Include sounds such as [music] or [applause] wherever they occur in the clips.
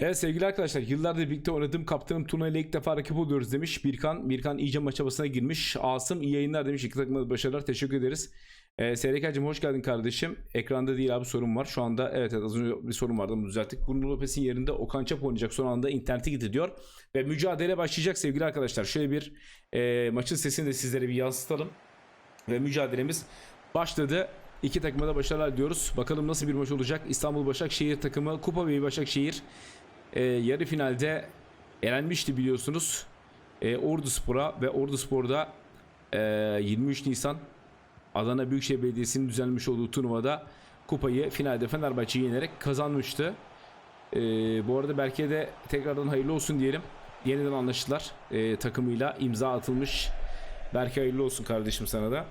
Evet sevgili arkadaşlar yıllardır birlikte oynadığım kaptanım Tuna ilk defa rakip oluyoruz demiş Birkan. Birkan iyice maç havasına girmiş. Asım iyi yayınlar demiş. İki takıma da başarılar. Teşekkür ederiz. Ee, SRK'cığım hoş geldin kardeşim. Ekranda değil abi sorun var. Şu anda evet, evet az önce bir sorun vardı bunu düzelttik. Bruno Lopez'in yerinde Okan Çap oynayacak. Son anda interneti gitti diyor. Ve mücadele başlayacak sevgili arkadaşlar. Şöyle bir e, maçın sesini de sizlere bir yansıtalım. Ve mücadelemiz başladı. İki takıma da başarılar diyoruz. Bakalım nasıl bir maç olacak. İstanbul Başakşehir takımı Kupa Bey Başakşehir e, yarı finalde elenmişti biliyorsunuz. E, Ordu Spor'a ve Ordu Spor'da e, 23 Nisan Adana Büyükşehir Belediyesi'nin düzenlemiş olduğu turnuvada kupayı finalde Fenerbahçe'yi yenerek kazanmıştı. E, bu arada belki de tekrardan hayırlı olsun diyelim. Yeniden anlaştılar. E, takımıyla imza atılmış. Belki hayırlı olsun kardeşim sana da.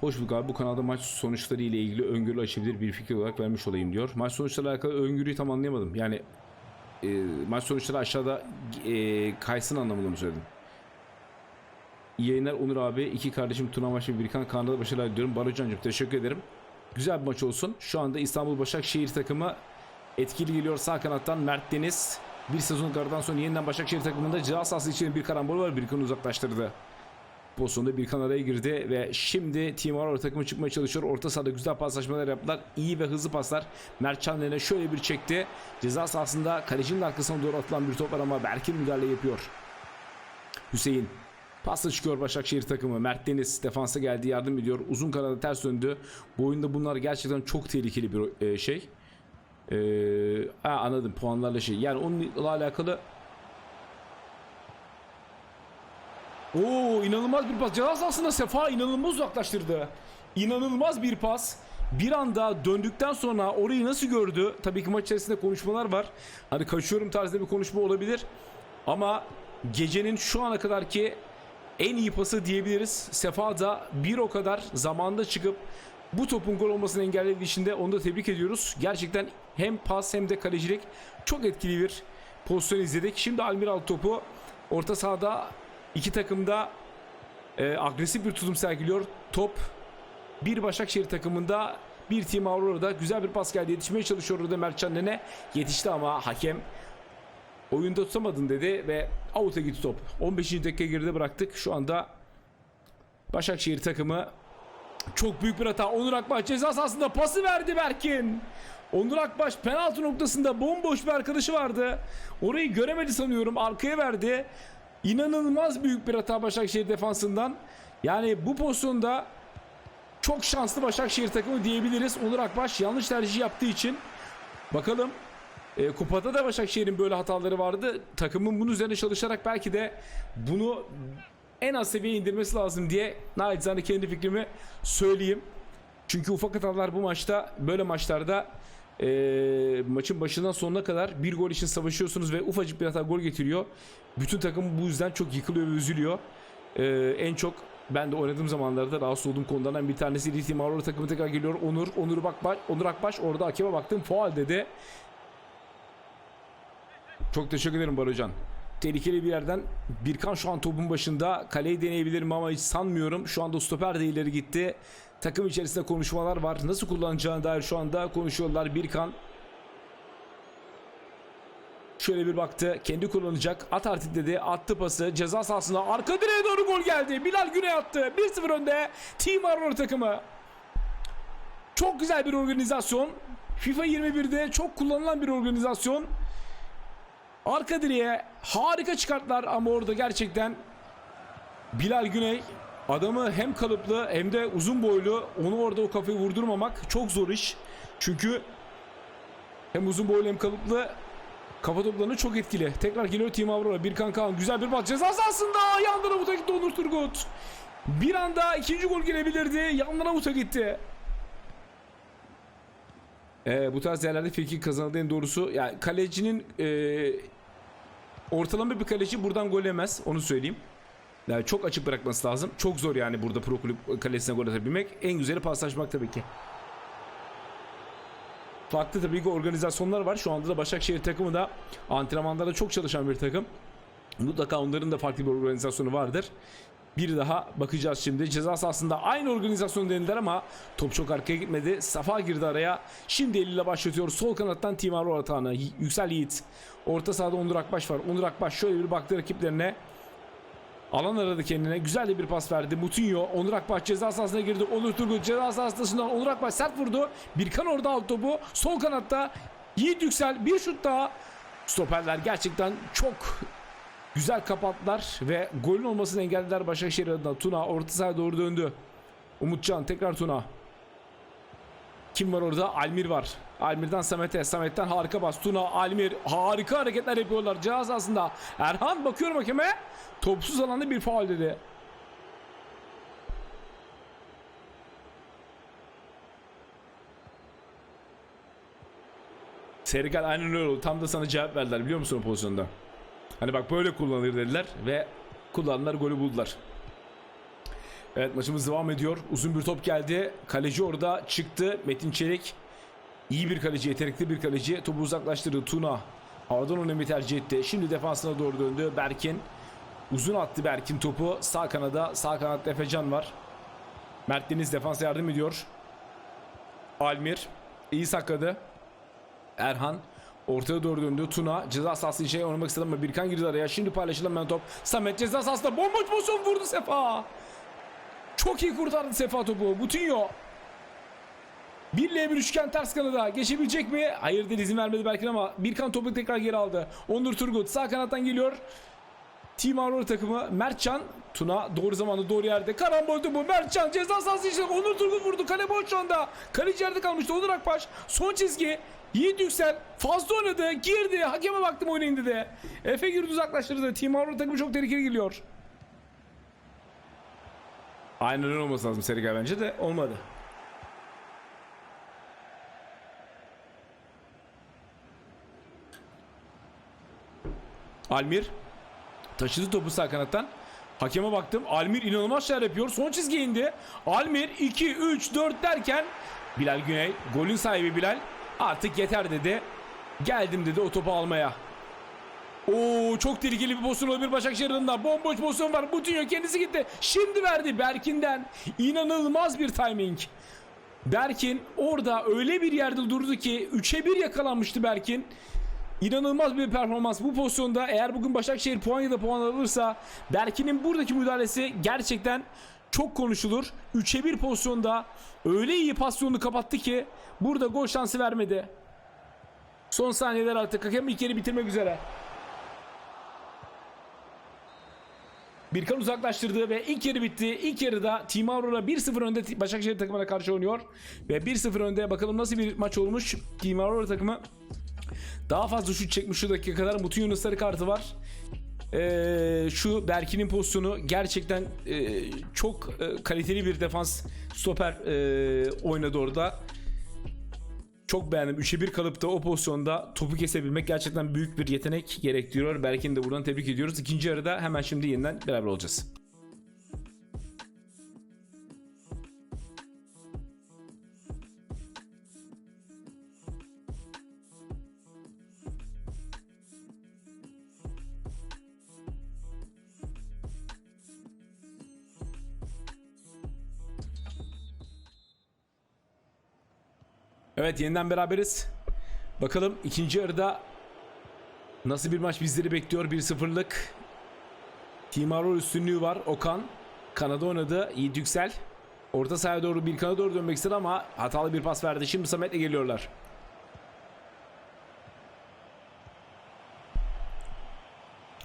Hoş bulduk abi. Bu kanalda maç sonuçları ile ilgili öngörü açabilir bir fikir olarak vermiş olayım diyor. Maç sonuçları alakalı öngörüyü tam anlayamadım. Yani e, maç sonuçları aşağıda e, kaysın anlamında mı söyledim? İyi yayınlar Onur abi. iki kardeşim Tuna Maç ve Birkan Kanal'da başarılar diliyorum. Barocancığım teşekkür ederim. Güzel bir maç olsun. Şu anda İstanbul Başakşehir takımı etkili geliyor sağ kanattan Mert Deniz. Bir sezon aradan sonra yeniden Başakşehir takımında ceza sahası için bir karambol var. Birkan'ı uzaklaştırdı. Pozisyonda Birkan araya girdi ve şimdi Team Aurora takımı çıkmaya çalışıyor. Orta sahada güzel paslaşmalar yaptılar. İyi ve hızlı paslar. Mert Çanlı'na şöyle bir çekti. Ceza sahasında kalecinin arkasına doğru atılan bir top var ama Berkin müdahale yapıyor. Hüseyin Pasla çıkıyor Başakşehir takımı. Mert Deniz defansa geldi yardım ediyor. Uzun kanada ters döndü. Bu oyunda bunlar gerçekten çok tehlikeli bir e, şey. Ee, anladım puanlarla şey. Yani onunla alakalı Oo inanılmaz bir pas. Ceza sahasında Sefa inanılmaz uzaklaştırdı. İnanılmaz bir pas. Bir anda döndükten sonra orayı nasıl gördü? Tabii ki maç içerisinde konuşmalar var. Hani kaçıyorum tarzda bir konuşma olabilir. Ama gecenin şu ana kadar ki en iyi pası diyebiliriz. Sefa da bir o kadar zamanda çıkıp bu topun gol olmasını engellediği için de onu da tebrik ediyoruz. Gerçekten hem pas hem de kalecilik çok etkili bir pozisyon izledik. Şimdi Almiral topu orta sahada iki takımda e, agresif bir tutum sergiliyor. Top bir Başakşehir takımında bir Team Aurora'da güzel bir pas geldi. Yetişmeye çalışıyor orada Mertcan Nene. Yetişti ama hakem oyunda tutamadın dedi ve out'a gitti top. 15. dakika geride bıraktık. Şu anda Başakşehir takımı çok büyük bir hata. Onur Akbaş ceza sahasında pası verdi Berkin. Onur Akbaş penaltı noktasında bomboş bir arkadaşı vardı. Orayı göremedi sanıyorum. Arkaya verdi. İnanılmaz büyük bir hata Başakşehir defansından. Yani bu pozisyonda çok şanslı Başakşehir takımı diyebiliriz. Onur Akbaş yanlış tercih yaptığı için. Bakalım e, kupada da Başakşehir'in böyle hataları vardı. Takımın bunun üzerine çalışarak belki de bunu en az seviyeye indirmesi lazım diye naçizane kendi fikrimi söyleyeyim. Çünkü ufak hatalar bu maçta böyle maçlarda e, maçın başından sonuna kadar bir gol için savaşıyorsunuz ve ufacık bir hata gol getiriyor. Bütün takım bu yüzden çok yıkılıyor ve üzülüyor. E, en çok ben de oynadığım zamanlarda rahatsız olduğum konulardan bir tanesi Ritim Aurora takımı tekrar geliyor. Onur, Onur Bakbaş, Onur Akbaş orada hakeme baktım faal dedi. Çok teşekkür ederim Barocan. Tehlikeli bir yerden Birkan şu an topun başında. Kaleyi deneyebilirim ama hiç sanmıyorum. Şu anda stoper de ileri gitti. Takım içerisinde konuşmalar var. Nasıl kullanacağına dair şu anda konuşuyorlar. Birkan Şöyle bir baktı. Kendi kullanacak. At artık dedi. Attı pası. Ceza sahasına arka direğe doğru gol geldi. Bilal Güney attı. 1-0 önde. Team Aurora takımı. Çok güzel bir organizasyon. FIFA 21'de çok kullanılan bir organizasyon. Arka direğe harika çıkarttılar ama orada gerçekten Bilal Güney adamı hem kalıplı hem de uzun boylu onu orada o kafayı vurdurmamak çok zor iş. Çünkü hem uzun boylu hem kalıplı kafa toplarını çok etkili. Tekrar geliyor Team Aurora. Birkan Kaan güzel bir bak ceza sahasında yandan avuta gitti Onur Turgut. Bir anda ikinci gol gelebilirdi. Yandan avuta gitti. Ee, bu tarz yerlerde frikik kazanıldı en doğrusu. Yani kalecinin e, ortalama bir kaleci buradan gol yemez. Onu söyleyeyim. Yani çok açık bırakması lazım. Çok zor yani burada pro kulüp kalesine gol atabilmek. En güzeli paslaşmak tabii ki. Farklı tabii ki organizasyonlar var. Şu anda da Başakşehir takımı da antrenmanlarda çok çalışan bir takım. Mutlaka onların da farklı bir organizasyonu vardır. bir daha bakacağız şimdi. Ceza sahasında aynı organizasyon denediler ama top çok arkaya gitmedi. Safa girdi araya. Şimdi eliyle başlatıyor. Sol kanattan Timar atağını. Y- Yüksel Yiğit. Orta sahada Onur Akbaş var. Onur Akbaş şöyle bir baktı rakiplerine. Alan aradı kendine. Güzel bir pas verdi. Mutinho. Onur Akbaş ceza sahasına girdi. Onur Turgut ceza sahasından Onur Akbaş sert vurdu. Birkan orada aldı topu. Sol kanatta Yiğit Yüksel bir şut daha. Stoperler gerçekten çok güzel kapattılar ve golün olmasını engellediler Başakşehir adına. Tuna orta sahaya doğru döndü. Umutcan tekrar Tuna. Kim var orada? Almir var. Almir'den Samet'e. Samet'ten harika bas. Tuna, Almir harika hareketler yapıyorlar. Cihaz aslında. Erhan bakıyorum hakeme. Topsuz alanda bir faul dedi. Serigal aynen öyle oldu. Tam da sana cevap verdiler biliyor musun o pozisyonda? Hani bak böyle kullanılır dediler ve kullandılar golü buldular. Evet maçımız devam ediyor. Uzun bir top geldi. Kaleci orada çıktı. Metin Çelik iyi bir kaleci, yetenekli bir kaleci. Topu uzaklaştırdı Tuna. Havadan önemli tercih etti. Şimdi defansına doğru döndü. Berkin uzun attı Berkin topu. Sağ kanada, sağ kanatta Efecan var. Mert Deniz defansa yardım ediyor. Almir iyi sakladı. Erhan ortaya doğru döndü. Tuna ceza sahası içine oynamak istedi ama Birkan girdi araya. Şimdi paylaşılan top. Samet ceza sahasında bomboş pozisyon vurdu Sefa. Çok iyi kurtardı Sefa topu. Butinho. Birliğe bir üçgen ters kanada. Geçebilecek mi? Hayır dedi izin vermedi belki ama Birkan topu tekrar geri aldı. Onur Turgut sağ kanattan geliyor. Team Aurora takımı Mertcan Tuna doğru zamanda doğru yerde. Karambol topu Mertcan ceza sahası içinde. Onur Turgut vurdu kale boş şu anda. Kaleci yerde kalmıştı Onur Akbaş. Son çizgi Yiğit Yüksel fazla oynadı girdi. Hakeme baktım oynayın dedi Efe girdi uzaklaştırdı. Team Aurora takımı çok tehlikeli geliyor. Aynen olması lazım Serika bence de. Olmadı Almir Taşıdı topu sağ kanattan. Hakeme baktım. Almir inanılmaz şeyler yapıyor. Son çizgiye indi. Almir 2, 3, 4 derken Bilal Güney, golün sahibi Bilal artık yeter dedi. Geldim dedi o topu almaya. Oo çok tehlikeli bir pozisyon olabilir Başakşehir adına. Bomboş pozisyon var. Butinho kendisi gitti. Şimdi verdi Berkin'den. İnanılmaz bir timing. Berkin orada öyle bir yerde durdu ki 3'e 1 yakalanmıştı Berkin. İnanılmaz bir performans bu pozisyonda. Eğer bugün Başakşehir puan ya da puan alırsa Berkin'in buradaki müdahalesi gerçekten çok konuşulur. 3'e 1 pozisyonda öyle iyi pozisyonu kapattı ki burada gol şansı vermedi. Son saniyeler artık hakem ilk yarı bitirmek üzere. Birkan uzaklaştırdı ve ilk yarı bitti. İlk yarıda Team Aurora 1-0 önde Başakşehir takımına karşı oynuyor. Ve 1-0 önde bakalım nasıl bir maç olmuş. Team Aurora takımı daha fazla şut çekmiş şu dakika kadar. Mutinho'nun sarı kartı var. Ee, şu Berkin'in pozisyonu gerçekten e, çok e, kaliteli bir defans stoper e, oynadı orada. Çok beğendim. 3'e 1 kalıp da o pozisyonda topu kesebilmek gerçekten büyük bir yetenek gerektiriyor. Berkin'i de buradan tebrik ediyoruz. İkinci yarıda hemen şimdi yeniden beraber olacağız. Evet yeniden beraberiz. Bakalım ikinci yarıda nasıl bir maç bizleri bekliyor. 1-0'lık Team Aurora üstünlüğü var. Okan kanada oynadı. Yiğit Yüksel. Orta sahaya doğru bir kana doğru dönmek istedi ama hatalı bir pas verdi. Şimdi Samet'le geliyorlar.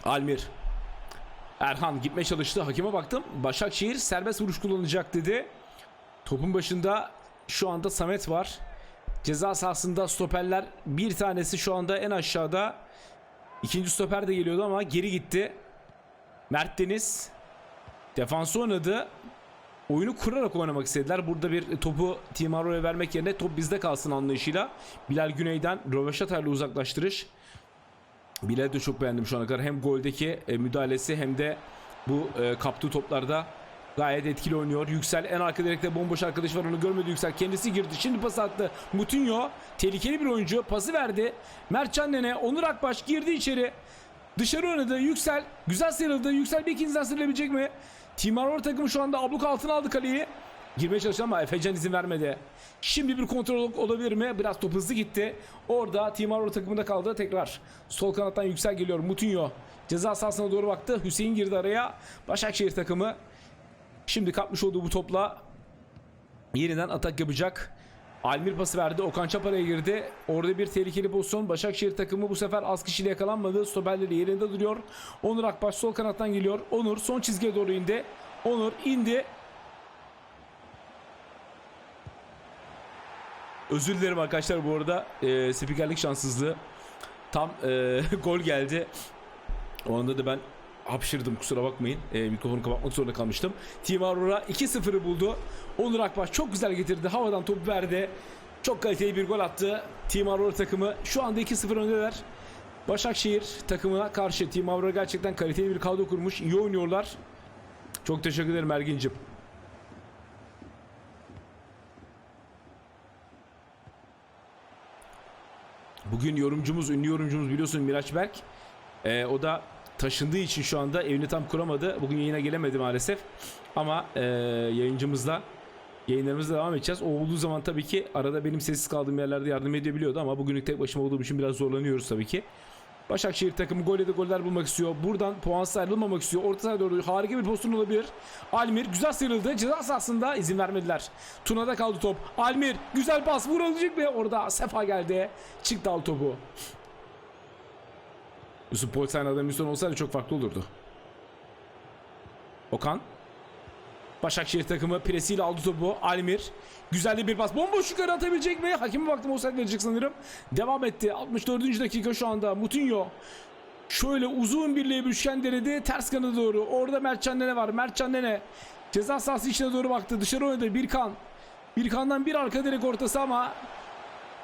Almir. Erhan gitmeye çalıştı. Hakeme baktım. Başakşehir serbest vuruş kullanacak dedi. Topun başında şu anda Samet var. Ceza sahasında stoperler bir tanesi şu anda en aşağıda. İkinci stoper de geliyordu ama geri gitti. Mert Deniz defansı oynadı. Oyunu kurarak oynamak istediler. Burada bir topu Aurora'ya vermek yerine top bizde kalsın anlayışıyla. Bilal Güney'den Röveşata ile uzaklaştırış. Bilal'i de çok beğendim şu ana kadar. Hem goldeki e, müdahalesi hem de bu e, kaptığı toplarda gayet etkili oynuyor. Yüksel en arka direkte bomboş arkadaş var onu görmedi Yüksel. Kendisi girdi. Şimdi pas attı. Mutinho tehlikeli bir oyuncu. Pası verdi. Mertcan Nene, Onur Akbaş girdi içeri. Dışarı oynadı. Yüksel güzel sıyrıldı. Yüksel bir ikinciden sıyrılabilecek mi? Timar takımı şu anda abluk altına aldı kaleyi. Girmeye çalıştı ama Efecan izin vermedi. Şimdi bir kontrol olabilir mi? Biraz top hızlı gitti. Orada Timar takımında kaldı. Tekrar sol kanattan yüksel geliyor. Mutinho ceza sahasına doğru baktı. Hüseyin girdi araya. Başakşehir takımı şimdi kapmış olduğu bu topla yeniden atak yapacak. Almir pası verdi. Okan Çapara'ya girdi. Orada bir tehlikeli pozisyon. Başakşehir takımı bu sefer az kişiyle yakalanmadı. Stoperleri yerinde duruyor. Onur Akbaş sol kanattan geliyor. Onur son çizgiye doğru indi. Onur indi. Özür dilerim arkadaşlar bu arada. Ee, spikerlik şanssızlığı. Tam e, [laughs] gol geldi. O anda da ben hapşırdım kusura bakmayın. E, mikrofonu kapatmak zorunda kalmıştım. Team Aurora 2-0'ı buldu. Onur Akbaş çok güzel getirdi. Havadan top verdi. Çok kaliteli bir gol attı. Team Aurora takımı şu anda 2-0 öndeler. Başakşehir takımına karşı Team Aurora gerçekten kaliteli bir kadro kurmuş. İyi oynuyorlar. Çok teşekkür ederim Ergin'cim. Bugün yorumcumuz, ünlü yorumcumuz biliyorsun Miraç Berk. Ee, o da taşındığı için şu anda evini tam kuramadı. Bugün yayına gelemedi maalesef. Ama e, yayıncımızla yayınlarımıza devam edeceğiz. O olduğu zaman tabii ki arada benim sessiz kaldığım yerlerde yardım edebiliyordu ama bugünlük tek başıma olduğum için biraz zorlanıyoruz tabii ki. Başakşehir takımı gol de goller bulmak istiyor. Buradan puansız ayrılmamak istiyor. Orta sahaya doğru harika bir pozisyon olabilir. Almir güzel sıyrıldı. Ceza sahasında izin vermediler. Tuna'da kaldı top. Almir güzel pas vurulacak ve orada Sefa geldi. Çıktı al topu. Yusuf Polsayna'da misyon olsaydı çok farklı olurdu. Okan. Başakşehir takımı presiyle aldı topu. Almir. Güzel bir pas. Bomboş yukarı atabilecek mi? Hakime baktım offside verecek sanırım. Devam etti. 64. dakika şu anda. Mutinho. Şöyle uzun birliğe üçgen denedi. Ters kanada doğru. Orada Mertcan Nene var. Mertcan Nene. Ceza sahası içine doğru baktı. Dışarı oynadı. Birkan. Birkan'dan bir arka direk ortası ama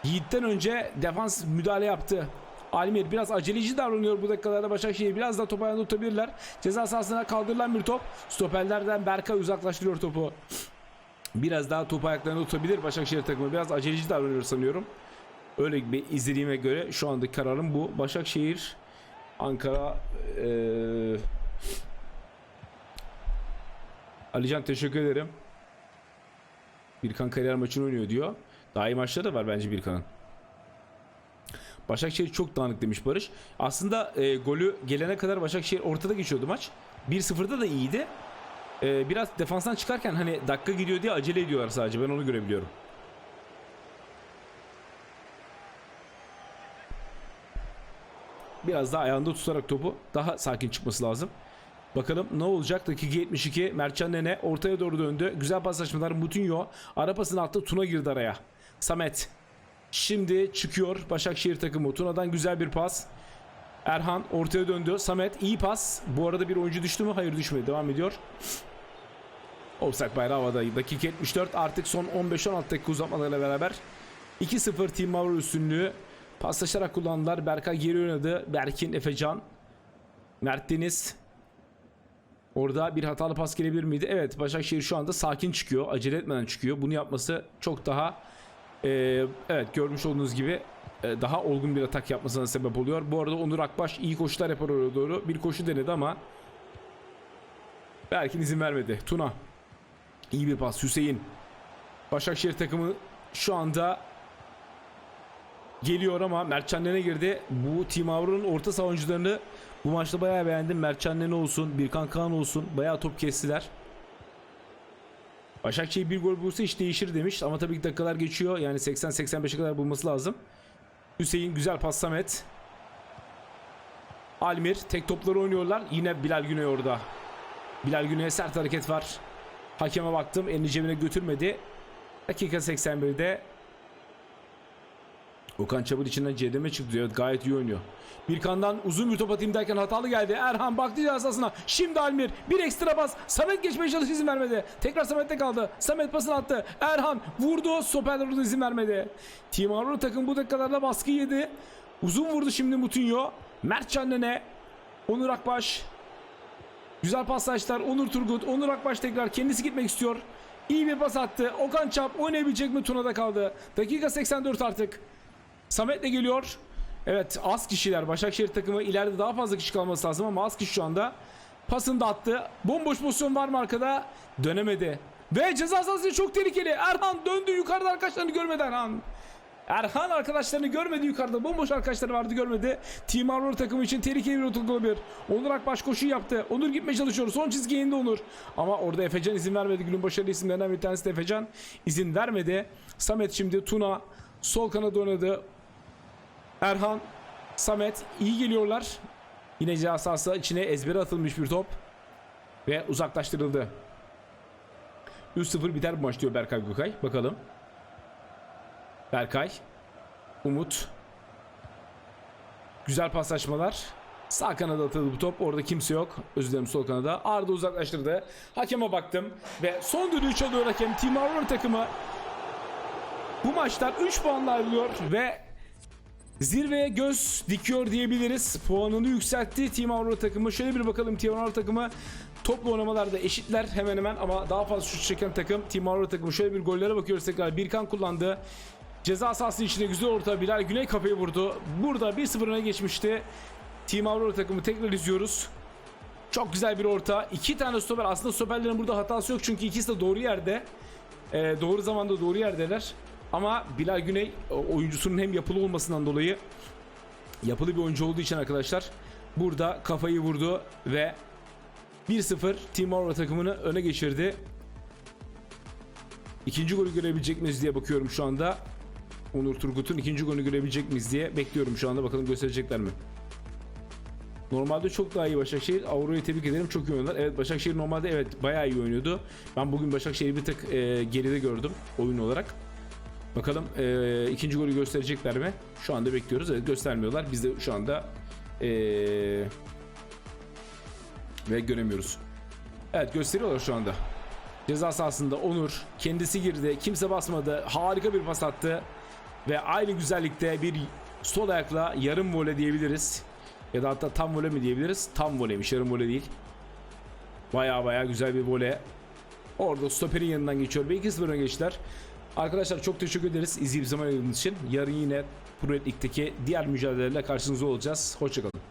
Yiğit'ten önce defans müdahale yaptı. Almir biraz aceleci davranıyor bu dakikalarda Başakşehir. Biraz da topu ayağında tutabilirler. Ceza sahasına kaldırılan bir top. Stoperlerden Berkay uzaklaştırıyor topu. Biraz daha topu ayaklarında tutabilir Başakşehir takımı. Biraz aceleci davranıyor sanıyorum. Öyle bir izlediğime göre şu andaki kararım bu. Başakşehir, Ankara, eee Alican teşekkür ederim. Birkan kariyer maçını oynuyor diyor. Daha iyi maçları da var bence Birkan'ın. Başakşehir çok dağınık demiş Barış. Aslında e, golü gelene kadar Başakşehir ortada geçiyordu maç. 1-0'da da iyiydi. E, biraz defanstan çıkarken hani dakika gidiyor diye acele ediyorlar sadece. Ben onu görebiliyorum. Biraz daha ayağında tutarak topu daha sakin çıkması lazım. Bakalım ne olacak? Dakika 72. Mertcan Nene ortaya doğru döndü. Güzel paslaşmalar. Mutinho. Ara pasını attı. Tuna girdi araya. Samet. Şimdi çıkıyor Başakşehir takımı. Tuna'dan güzel bir pas. Erhan ortaya döndü. Samet iyi pas. Bu arada bir oyuncu düştü mü? Hayır düşmedi. Devam ediyor. Offside bayrağı havada. Dakika 74. Artık son 15-16 dakika uzatmalarıyla beraber 2-0 Team Mavro üstünlüğü paslaşarak kullandılar. Berkay geri oynadı. Berkin, Efecan, Mert Deniz. Orada bir hatalı pas gelebilir miydi? Evet Başakşehir şu anda sakin çıkıyor. Acele etmeden çıkıyor. Bunu yapması çok daha e, evet görmüş olduğunuz gibi e, daha olgun bir atak yapmasına sebep oluyor. Bu arada Onur Akbaş iyi koşular yapar oraya doğru. Bir koşu denedi ama Berkin izin vermedi. Tuna iyi bir pas. Hüseyin Başakşehir takımı şu anda geliyor ama Mertcan Nene girdi. Bu Team Avro'nun orta savunucularını bu maçta bayağı beğendim. Mertcan Nene olsun, Birkan Kaan olsun. Bayağı top kestiler. Başakşehir bir gol bulsa iş değişir demiş ama tabii ki dakikalar geçiyor. Yani 80-85'e kadar bulması lazım. Hüseyin güzel pas Samet. Almir tek topları oynuyorlar. Yine Bilal Güney orada. Bilal Güney'e sert hareket var. Hakeme baktım elini cebine götürmedi. Dakika 81'de Okan Çabuk içinden Cedem'e çıktı. Evet gayet iyi oynuyor. Birkan'dan uzun bir top atayım derken hatalı geldi. Erhan baktı cezasına. Şimdi Almir. Bir ekstra pas. Samet geçmeye çalıştı izin vermedi. Tekrar Samet'te kaldı. Samet pasını attı. Erhan vurdu. Stoperler orada izin vermedi. Avrupa takım bu dakikalarda baskı yedi. Uzun vurdu şimdi Mutinho. Mert Canlen'e. Onur Akbaş. Güzel paslaşlar. Onur Turgut. Onur Akbaş tekrar kendisi gitmek istiyor. İyi bir pas attı. Okan Çap oynayabilecek mi? Tuna'da kaldı. Dakika 84 artık. Samet de geliyor. Evet az kişiler. Başakşehir takımı ileride daha fazla kişi kalması lazım ama az kişi şu anda. Pasını da attı. Bomboş pozisyon var mı arkada? Dönemedi. Ve ceza sahası çok tehlikeli. Erhan döndü yukarıda arkadaşlarını görmedi Erhan. Erhan arkadaşlarını görmedi yukarıda. Bomboş arkadaşları vardı görmedi. Team Armor takımı için tehlikeli bir oturdu olabilir. Onur Akbaş koşu yaptı. Onur gitmeye çalışıyor. Son çizgiye indi Onur. Ama orada Efecan izin vermedi. Günün başarılı isimlerinden bir tanesi de Efecan. izin vermedi. Samet şimdi Tuna sol kanada oynadı. Erhan, Samet iyi geliyorlar. Yine ceza içine ezbere atılmış bir top. Ve uzaklaştırıldı. 3-0 biter bu maç diyor Berkay Gökay. Bakalım. Berkay. Umut. Güzel paslaşmalar. Sağ kanada atıldı bu top. Orada kimse yok. Özür dilerim sol kanada. Arda uzaklaştırdı. Hakeme baktım. Ve son düdüğü çalıyor hakem. Team Armor takımı bu maçtan 3 puanla ayrılıyor ve zirveye göz dikiyor diyebiliriz. Puanını yükseltti Team Aurora takımı. Şöyle bir bakalım Team Aurora takımı toplu oynamalarda eşitler hemen hemen ama daha fazla şut çeken takım Team Aurora takımı. Şöyle bir gollere bakıyoruz tekrar. Birkan kullandı. Ceza sahası içinde güzel orta Bilal Güney kafayı vurdu. Burada 1-0 öne geçmişti. Team Aurora takımı tekrar izliyoruz. Çok güzel bir orta. İki tane stoper. Aslında stoperlerin burada hatası yok çünkü ikisi de doğru yerde. Ee, doğru zamanda doğru yerdeler. Ama Bilal Güney o- oyuncusunun hem yapılı olmasından dolayı yapılı bir oyuncu olduğu için arkadaşlar burada kafayı vurdu ve 1-0 Team Aurora takımını öne geçirdi. İkinci golü görebilecek miyiz diye bakıyorum şu anda. Onur Turgut'un ikinci golünü görebilecek miyiz diye bekliyorum şu anda. Bakalım gösterecekler mi? Normalde çok daha iyi Başakşehir. Aurora'yı tebrik ederim. Çok iyi oynadılar. Evet Başakşehir normalde evet bayağı iyi oynuyordu. Ben bugün Başakşehir'i bir tık e, geride gördüm oyun olarak. Bakalım e, ikinci golü gösterecekler mi? Şu anda bekliyoruz. Evet göstermiyorlar. Biz de şu anda e, ve göremiyoruz. Evet gösteriyorlar şu anda. Ceza sahasında Onur kendisi girdi. Kimse basmadı. Harika bir pas attı. Ve aynı güzellikte bir sol ayakla yarım vole diyebiliriz. Ya da hatta tam vole mi diyebiliriz? Tam voleymiş yarım vole değil. Baya baya güzel bir vole. Orada stoperin yanından geçiyor ve 2-0 öne geçtiler. Arkadaşlar çok teşekkür ederiz izleyip zaman ayırdığınız için. Yarın yine Pro Lig'deki diğer mücadelelerle karşınızda olacağız. Hoşçakalın.